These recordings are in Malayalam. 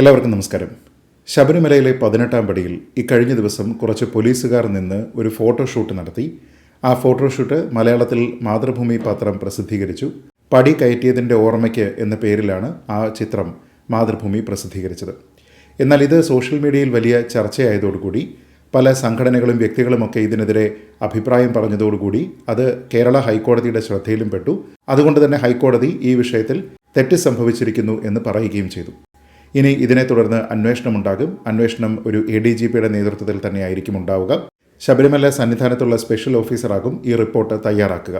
എല്ലാവർക്കും നമസ്കാരം. ശബരിമലയിലെ പതിനെട്ടാം പടിയിൽ ഇക്കഴിഞ്ഞ ദിവസം കുറച്ച് പോലീസുകാർ നിന്ന് ഒരു ഫോട്ടോഷൂട്ട് നടത്തി. ആ ഫോട്ടോഷൂട്ട് മലയാളത്തിൽ മാതൃഭൂമി പത്രം പ്രസിദ്ധീകരിച്ചു. പടി കയറ്റിയതിന്റെ ഓർമ്മയ്ക്ക് എന്ന പേരിലാണ് ആ ചിത്രം മാതൃഭൂമി പ്രസിദ്ധീകരിച്ചത്. എന്നാൽ ഇത് സോഷ്യൽ മീഡിയയിൽ വലിയ ചർച്ചയായതോടുകൂടി പല സംഘടനകളും വ്യക്തികളുമൊക്കെ ഇതിനെതിരെ അഭിപ്രായം പറഞ്ഞതോടുകൂടി അത് കേരള ഹൈക്കോടതിയുടെ ശ്രദ്ധയിലും പെട്ടു. അതുകൊണ്ട് തന്നെ ഹൈക്കോടതി ഈ വിഷയത്തിൽ തെറ്റ് സംഭവിച്ചിരിക്കുന്നു എന്ന് പറയുകയും ചെയ്തു. ഇനി ഇതിനെ തുടർന്ന് അന്വേഷണമുണ്ടാകും അന്വേഷണം ഒരു എ ഡി ജി പിയുടെ നേതൃത്വത്തിൽ തന്നെയായിരിക്കും ഉണ്ടാവുക. ശബരിമല സന്നിധാനത്തുള്ള സ്പെഷ്യൽ ഓഫീസറാകും ഈ റിപ്പോർട്ട് തയ്യാറാക്കുക.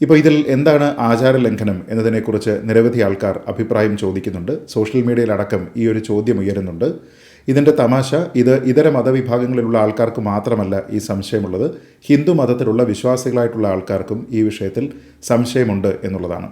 ഇപ്പോൾ ഇതിൽ എന്താണ് ആചാര ലംഘനം എന്നതിനെക്കുറിച്ച് നിരവധി ആൾക്കാർ അഭിപ്രായം ചോദിക്കുന്നുണ്ട്. സോഷ്യൽ മീഡിയയിലടക്കം ഈ ഒരു ചോദ്യം ഉയരുന്നുണ്ട്. ഇതിന്റെ തമാശ ഇത് ഇതര മതവിഭാഗങ്ങളിലുള്ള ആൾക്കാർക്ക് മാത്രമല്ല ഈ സംശയമുള്ളത്. ഹിന്ദു മതത്തിലുള്ള വിശ്വാസികളായിട്ടുള്ള ആൾക്കാർക്കും ഈ വിഷയത്തിൽ സംശയമുണ്ട് എന്നുള്ളതാണ്.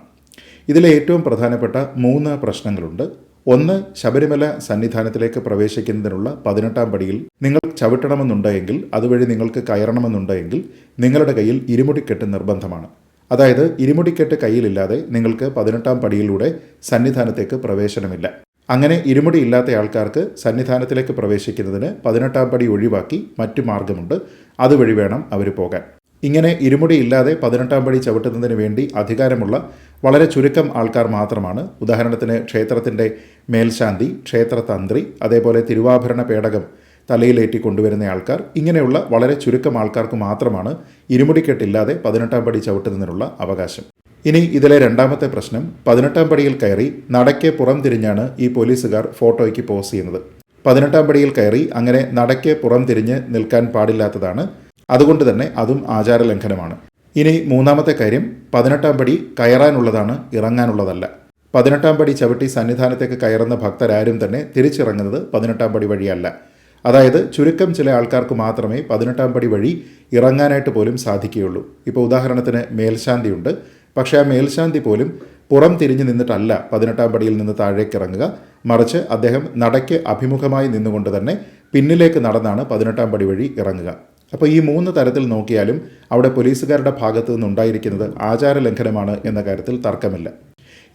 ഇതിലെ ഏറ്റവും പ്രധാനപ്പെട്ട മൂന്ന് പ്രശ്നങ്ങളുണ്ട്. ഒന്ന് ശബരിമല സന്നിധാനത്തിലേക്ക് പ്രവേശിക്കുന്നതിനുള്ള പതിനെട്ടാം പടിയിൽ നിങ്ങൾ ചവിട്ടണമെന്നുണ്ടെങ്കിൽ അതുവഴി നിങ്ങൾക്ക് കയറണമെന്നുണ്ടെങ്കിൽ നിങ്ങളുടെ കയ്യിൽ ഇരുമുടിക്കെട്ട് നിർബന്ധമാണ്. അതായത് ഇരുമുടിക്കെട്ട് കയ്യിലില്ലാതെ നിങ്ങൾക്ക് പതിനെട്ടാം പടിയിലൂടെ സന്നിധാനത്തേക്ക് പ്രവേശനമില്ല. അങ്ങനെ ഇരുമുടി ഇല്ലാത്ത ആൾക്കാർക്ക് സന്നിധാനത്തിലേക്ക് പ്രവേശിക്കുന്നതിന് പതിനെട്ടാം പടി ഒഴിവാക്കി മറ്റു മാർഗമുണ്ട്. അതുവഴി വേണം അവർ പോകാൻ. ഇങ്ങനെ ഇരുമുടി ഇല്ലാതെ പതിനെട്ടാം പടി ചവിട്ടുന്നതിന് വേണ്ടി അധികാരമുള്ള വളരെ ചുരുക്കം ആൾക്കാർ മാത്രമാണ്. ഉദാഹരണത്തിന് ക്ഷേത്രത്തിന്റെ മേൽശാന്തി ക്ഷേത്രതന്ത്രി അതേപോലെ തിരുവാഭരണ പേടകം തലയിലേറ്റി കൊണ്ടുവരുന്ന ആൾക്കാർ. ഇങ്ങനെയുള്ള വളരെ ചുരുക്കം ആൾക്കാർക്ക് മാത്രമാണ് ഇരുമുടിക്കെട്ടില്ലാതെ പതിനെട്ടാം പടി ചവിട്ടുന്നതിനുള്ള അവകാശം. ഇനി ഇതിലെ രണ്ടാമത്തെ പ്രശ്നം പതിനെട്ടാം പടിയിൽ കയറി നടയ്ക്ക് പുറം തിരിഞ്ഞാണ് ഈ പോലീസുകാർ ഫോട്ടോയ്ക്ക് പോസ് ചെയ്യുന്നത്. പതിനെട്ടാം പടിയിൽ കയറി അങ്ങനെ നടയ്ക്ക് പുറം തിരിഞ്ഞ് നിൽക്കാൻ പാടില്ലാത്തതാണ്. അതുകൊണ്ട് തന്നെ അതും ആചാര ലംഘനമാണ് ഇനി മൂന്നാമത്തെ കാര്യം പതിനെട്ടാം പടി കയറാനുള്ളതാണ് ഇറങ്ങാനുള്ളതല്ല. പതിനെട്ടാം പടി ചവിട്ടി സന്നിധാനത്തേക്ക് കയറുന്ന ഭക്തരാരും തന്നെ തിരിച്ചിറങ്ങുന്നത് പതിനെട്ടാം പടി വഴിയല്ല. അതായത് ചുരുക്കം ചില ആൾക്കാർക്ക് മാത്രമേ പതിനെട്ടാം പടി വഴി ഇറങ്ങാനായിട്ട് പോലും സാധിക്കുകയുള്ളൂ. ഇപ്പോൾ ഉദാഹരണത്തിന് മേൽശാന്തിയുണ്ട്. പക്ഷേ ആ മേൽശാന്തി പോലും പുറം തിരിഞ്ഞു നിന്നിട്ടല്ല പതിനെട്ടാം പടിയിൽ നിന്ന് താഴേക്ക് ഇറങ്ങുക. മറിച്ച് അദ്ദേഹം നടയ്ക്ക് അഭിമുഖമായി നിന്നുകൊണ്ട് തന്നെ പിന്നിലേക്ക് നടന്നാണ് പതിനെട്ടാം പടി വഴി ഇറങ്ങുക. അപ്പോൾ ഈ മൂന്ന് തരത്തിൽ നോക്കിയാലും അവിടെ പോലീസുകാരുടെ ഭാഗത്തു നിന്നുണ്ടായിരിക്കുന്നത് ആചാര ലംഘനമാണ് എന്ന കാര്യത്തിൽ തർക്കമില്ല.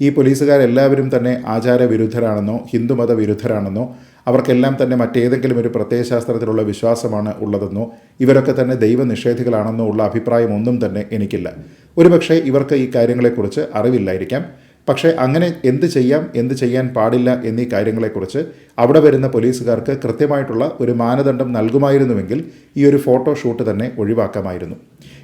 ഈ പോലീസുകാരെല്ലാവരും തന്നെ ആചാര വിരുദ്ധരാണെന്നോ ഹിന്ദുമത വിരുദ്ധരാണെന്നോ അവർക്കെല്ലാം തന്നെ മറ്റേതെങ്കിലും ഒരു പ്രത്യയശാസ്ത്രത്തിലുള്ള വിശ്വാസമാണ് ഉള്ളതെന്നോ ഇവരൊക്കെ തന്നെ ദൈവനിഷേധികളാണെന്നോ ഉള്ള അഭിപ്രായമൊന്നും തന്നെ എനിക്കില്ല. ഒരുപക്ഷേ ഇവർക്ക് ഈ കാര്യങ്ങളെക്കുറിച്ച് അറിവില്ലായിരിക്കാം. പക്ഷേ അങ്ങനെ എന്ത് ചെയ്യാം എന്ത് ചെയ്യാൻ പാടില്ല എന്നീ കാര്യങ്ങളെക്കുറിച്ച് അവിടെ വരുന്ന പോലീസുകാർക്ക് കൃത്യമായിട്ടുള്ള ഒരു മാനദണ്ഡം നൽകുമായിരുന്നുവെങ്കിൽ ഈ ഒരു ഫോട്ടോ ഷൂട്ട് തന്നെ ഒഴിവാക്കാമായിരുന്നു.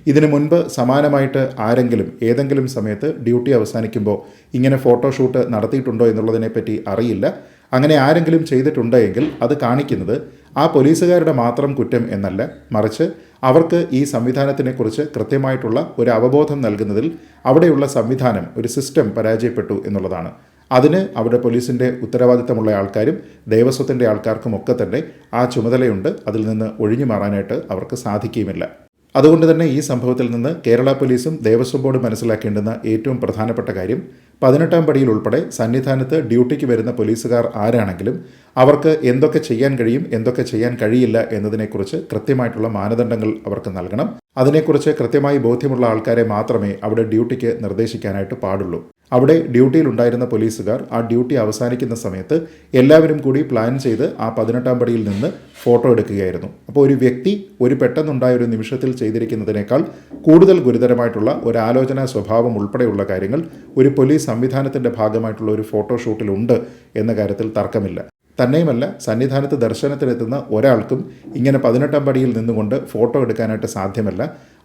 ഇതിനു മുൻപ് സമാനമായിട്ട് ആരെങ്കിലും ഏതെങ്കിലും സമയത്ത് ഡ്യൂട്ടി അവസാനിക്കുമ്പോൾ ഇങ്ങനെ ഫോട്ടോ ഷൂട്ട് നടത്തിയിട്ടുണ്ടോ എന്നുള്ളതിനെപ്പറ്റി അറിയില്ല. അങ്ങനെ ആരെങ്കിലും ചെയ്തിട്ടുണ്ടെങ്കിൽ അത് കാണിക്കുന്നത് ആ പോലീസുകാരുടെ മാത്രം കുറ്റം എന്നല്ല മറിച്ച് അവർക്ക് ഈ സംവിധാനത്തിനെക്കുറിച്ച് കൃത്യമായിട്ടുള്ള ഒരു അവബോധം നൽകുന്നതിൽ അവിടെയുള്ള സംവിധാനം ഒരു സിസ്റ്റം പരാജയപ്പെട്ടു എന്നുള്ളതാണ്. അതിന് അവിടെ പോലീസിന്റെ ഉത്തരവാദിത്തമുള്ള ആൾക്കാരും ദേവസ്വത്തിന്റെ ആൾക്കാർക്കും ഒക്കെ തന്നെ ആ ചുമതലയുണ്ട്. അതിൽ നിന്ന് ഒഴിഞ്ഞു മാറാനായിട്ട് അവർക്ക് സാധിക്കുകയുമില്ല. അതുകൊണ്ട് തന്നെ ഈ സംഭവത്തിൽ നിന്ന് കേരള പോലീസും ദേവസ്വം ബോർഡും മനസ്സിലാക്കേണ്ടുന്ന ഏറ്റവും പ്രധാനപ്പെട്ട കാര്യം പതിനെട്ടാം പടിയിൽ ഉൾപ്പെടെ സന്നിധാനത്ത് ഡ്യൂട്ടിക്ക് വരുന്ന പോലീസുകാർ ആരാണെങ്കിലും അവർക്ക് എന്തൊക്കെ ചെയ്യാൻ കഴിയും എന്തൊക്കെ ചെയ്യാൻ കഴിയില്ല എന്നതിനെക്കുറിച്ച് കൃത്യമായിട്ടുള്ള മാനദണ്ഡങ്ങൾ അവർക്ക് നൽകണം. അതിനെക്കുറിച്ച് കൃത്യമായി ബോധ്യമുള്ള ആൾക്കാരെ മാത്രമേ അവിടെ ഡ്യൂട്ടിക്ക് നിർദ്ദേശിക്കാനായിട്ട് പാടുള്ളൂ. അവിടെ ഡ്യൂട്ടിയിൽ ഉണ്ടായിരുന്ന പോലീസുകാർ ആ ഡ്യൂട്ടി അവസാനിക്കുന്ന സമയത്ത് എല്ലാവരും കൂടി പ്ലാൻ ചെയ്ത് ആ പതിനെട്ടാം പടിയിൽ നിന്ന് ഫോട്ടോ എടുക്കുകയായിരുന്നു. അപ്പോൾ ഒരു വ്യക്തി ഒരു പെട്ടെന്നുണ്ടായ ഒരു നിമിഷത്തിൽ ചെയ്തിരിക്കുന്നതിനേക്കാൾ കൂടുതൽ ഗുരുതരമായിട്ടുള്ള ഒരു ആലോചനാ സ്വഭാവം ഉൾപ്പെടെയുള്ള കാര്യങ്ങൾ ഒരു പോലീസ് സംവിധാനത്തിന്റെ ഭാഗമായിട്ടുള്ള ഒരു ഫോട്ടോഷൂട്ടിലുണ്ട് എന്ന കാര്യത്തിൽ തർക്കമില്ല. തന്നെയുമല്ല സന്നിധാനത്ത് ദർശനത്തിനെത്തുന്ന ഒരാൾക്കും ഇങ്ങനെ പതിനെട്ടാം പടിയിൽ നിന്നുകൊണ്ട് ഫോട്ടോ എടുക്കാനായിട്ട് സാധ്യമല്ല.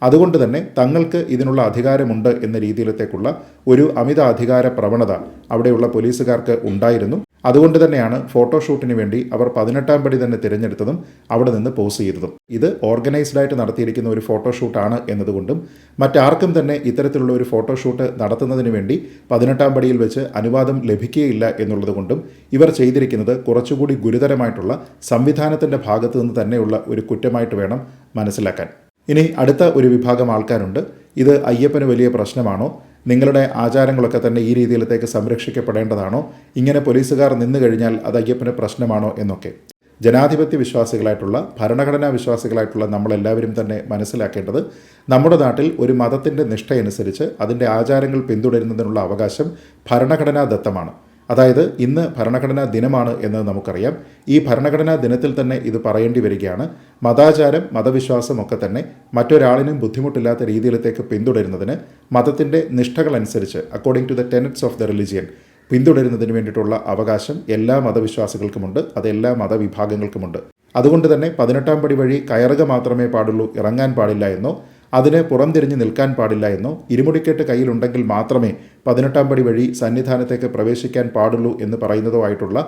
അതുകൊണ്ട് തന്നെ തങ്ങൾക്ക് ഇതിനുള്ള അധികാരമുണ്ട് എന്ന രീതിയിലത്തേക്കുള്ള ഒരു അമിത അധികാര പ്രവണത അവിടെയുള്ള പോലീസുകാർക്ക് ഉണ്ടായിരുന്നു. അതുകൊണ്ട് തന്നെയാണ് ഫോട്ടോഷൂട്ടിന് വേണ്ടി അവർ പതിനെട്ടാം പടി തന്നെ തിരഞ്ഞെടുത്തതും അവിടെ നിന്ന് പോസ് ചെയ്തതും. ഇത് ഓർഗനൈസ്ഡ് ആയിട്ട് നടത്തിയിരിക്കുന്ന ഒരു ഫോട്ടോഷൂട്ടാണ് എന്നതുകൊണ്ടും മറ്റാർക്കും തന്നെ ഇത്തരത്തിലുള്ള ഒരു ഫോട്ടോഷൂട്ട് നടത്തുന്നതിന് വേണ്ടി പതിനെട്ടാം പടിയിൽ വെച്ച് അനുവാദം ലഭിക്കുകയില്ല എന്നുള്ളതുകൊണ്ടും ഇവർ ചെയ്തിരിക്കുന്നത് കുറച്ചുകൂടി ഗുരുതരമായിട്ടുള്ള സംവിധാനത്തിന്റെ ഭാഗത്തു നിന്ന് തന്നെയുള്ള ഒരു കുറ്റമായിട്ട് വേണം മനസ്സിലാക്കാൻ. ഇനി അടുത്ത ഒരു വിഭാഗം ആൾക്കാരുണ്ട്. ഇത് അയ്യപ്പന് വലിയ പ്രശ്നമാണോ? നിങ്ങളുടെ ആചാരങ്ങളൊക്കെ തന്നെ ഈ രീതിയിലത്തേക്ക് സംരക്ഷിക്കപ്പെടേണ്ടതാണോ? ഇങ്ങനെ പോലീസുകാർ നിന്നു കഴിഞ്ഞാൽ അത് അയ്യപ്പന് പ്രശ്നമാണോ എന്നൊക്കെ. ജനാധിപത്യ വിശ്വാസികളായിട്ടുള്ള ഭരണഘടനാ വിശ്വാസികളായിട്ടുള്ള നമ്മളെല്ലാവരും തന്നെ മനസ്സിലാക്കേണ്ടത് നമ്മുടെ നാട്ടിൽ ഒരു മതത്തിന്റെ നിഷ്ഠയനുസരിച്ച് അതിന്റെ ആചാരങ്ങൾ പിന്തുടരുന്നതിനുള്ള അവകാശം ഭരണഘടനാ ദത്തമാണ്. അതായത് ഇന്ന് ഭരണഘടനാ ദിനമാണ് എന്ന് നമുക്കറിയാം. ഈ ഭരണഘടനാ ദിനത്തിൽ തന്നെ ഇത് പറയേണ്ടി വരികയാണ്. മതാചാരം മതവിശ്വാസം ഒക്കെ തന്നെ മറ്റൊരാളിനും ബുദ്ധിമുട്ടില്ലാത്ത രീതിയിലത്തേക്ക് പിന്തുടരുന്നതിന് മതത്തിന്റെ നിഷ്ഠകളനുസരിച്ച് according to the tenets of the religion പിന്തുടരുന്നതിന് വേണ്ടിയിട്ടുള്ള അവകാശം എല്ലാ മതവിശ്വാസികൾക്കുമുണ്ട് അത് എല്ലാ മതവിഭാഗങ്ങൾക്കുമുണ്ട്. അതുകൊണ്ട് തന്നെ പതിനെട്ടാം പടി വഴി കയറുക മാത്രമേ പാടുള്ളൂ ഇറങ്ങാൻ പാടില്ല എന്നോ അതിന് പുറംതിരിഞ്ഞ് നിൽക്കാൻ പാടില്ല എന്നോ ഇരുമുടിക്കെട്ട് കയ്യിലുണ്ടെങ്കിൽ മാത്രമേ പതിനെട്ടാം പടി വഴി സന്നിധാനത്തേക്ക് പ്രവേശിക്കാൻ പാടുള്ളൂ എന്ന് പറയുന്നതോ ആയിട്ടുള്ള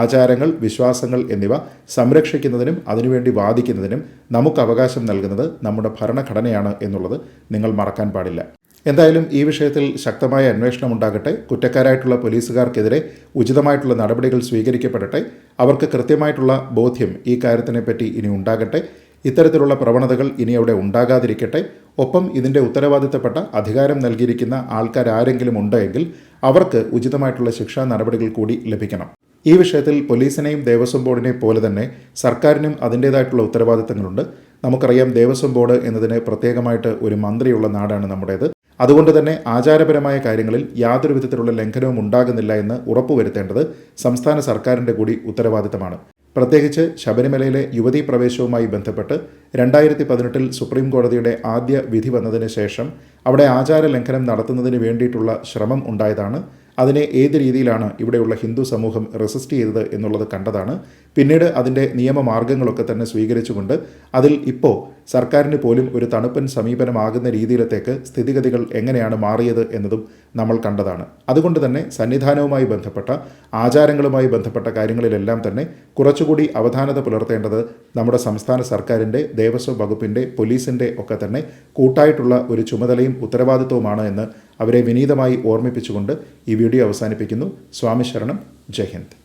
ആചാരങ്ങൾ വിശ്വാസങ്ങൾ എന്നിവ സംരക്ഷിക്കുന്നതിനും അതിനുവേണ്ടി വാദിക്കുന്നതിനും നമുക്ക് അവകാശം നൽകുന്നത് നമ്മുടെ ഭരണഘടനയാണ് എന്നുള്ളത് നിങ്ങൾ മറക്കാൻ പാടില്ല. എന്തായാലും ഈ വിഷയത്തിൽ ശക്തമായ അന്വേഷണം ഉണ്ടാകട്ടെ. കുറ്റക്കാരായിട്ടുള്ള പോലീസുകാർക്കെതിരെ ഉചിതമായിട്ടുള്ള നടപടികൾ സ്വീകരിക്കപ്പെടട്ടെ. അവർക്ക് കൃത്യമായിട്ടുള്ള ബോധ്യം ഈ കാര്യത്തിനെപ്പറ്റി ഇനി ഉണ്ടാകട്ടെ. ഇത്തരത്തിലുള്ള പ്രവണതകൾ ഇനി അവിടെ ഉണ്ടാകാതിരിക്കട്ടെ. ഒപ്പം ഇതിന്റെ ഉത്തരവാദിത്തപ്പെട്ട അധികാരം നൽകിയിരിക്കുന്ന ആൾക്കാരാരെങ്കിലും ഉണ്ടെങ്കിൽ അവർക്ക് ഉചിതമായിട്ടുള്ള ശിക്ഷാ നടപടികൾ കൂടി ലഭിക്കണം. ഈ വിഷയത്തിൽ പോലീസിനെയും ദേവസ്വം ബോർഡിനെയും പോലെ തന്നെ സർക്കാരിനും അതിന്റേതായിട്ടുള്ള ഉത്തരവാദിത്തങ്ങളുണ്ട്. നമുക്കറിയാം ദേവസ്വം ബോർഡ് എന്നതിന് പ്രത്യേകമായിട്ട് ഒരു മന്ത്രിയുള്ള നാടാണ് നമ്മുടേത്. അതുകൊണ്ട് തന്നെ ആചാരപരമായ കാര്യങ്ങളിൽ യാതൊരു വിധത്തിലുള്ള ലംഘനവും ഉണ്ടാകുന്നില്ല എന്ന് ഉറപ്പുവരുത്തേണ്ടത് സംസ്ഥാന സർക്കാരിന്റെ കൂടി ഉത്തരവാദിത്തമാണ്. പ്രത്യേകിച്ച് ശബരിമലയിലെ യുവതീ പ്രവേശവുമായി ബന്ധപ്പെട്ട് രണ്ടായിരത്തി പതിനെട്ടിൽ സുപ്രീം കോടതിയുടെ ആദ്യ വിധി വന്നതിന് ശേഷം അവിടെ ആചാര ലംഘനം നടത്തുന്നതിന് വേണ്ടിയിട്ടുള്ള ശ്രമം ഉണ്ടായതാണ്. അതിനെ ഏത് രീതിയിലാണ് ഇവിടെയുള്ള ഹിന്ദു സമൂഹം റെസിസ്റ്റ് ചെയ്തത് എന്നുള്ളത് കണ്ടതാണ്. പിന്നീട് അതിന്റെ നിയമമാർഗങ്ങളൊക്കെ തന്നെ സ്വീകരിച്ചുകൊണ്ട് അതിൽ ഇപ്പോൾ സർക്കാരിന് പോലും ഒരു തണുപ്പൻ സമീപനമാകുന്ന രീതിയിലത്തേക്ക് സ്ഥിതിഗതികൾ എങ്ങനെയാണ് മാറിയത് എന്നതും നമ്മൾ കണ്ടതാണ്. അതുകൊണ്ട് തന്നെ സന്നിധാനവുമായി ബന്ധപ്പെട്ട ആചാരങ്ങളുമായി ബന്ധപ്പെട്ട കാര്യങ്ങളിലെല്ലാം തന്നെ കുറച്ചുകൂടി അവധാനത പുലർത്തേണ്ടത് നമ്മുടെ സംസ്ഥാന സർക്കാരിന്റെ ദേവസ്വം വകുപ്പിന്റെ പോലീസിന്റെ ഒക്കെ തന്നെ കൂട്ടായിട്ടുള്ള ഒരു ചുമതലയും ഉത്തരവാദിത്വവുമാണ് എന്ന് അവരെ വിനീതമായി ഓർമ്മിപ്പിച്ചുകൊണ്ട് ഈ വീഡിയോ അവസാനിപ്പിക്കുന്നു. സ്വാമി ശരണം ജയ് ഹിന്ദ്.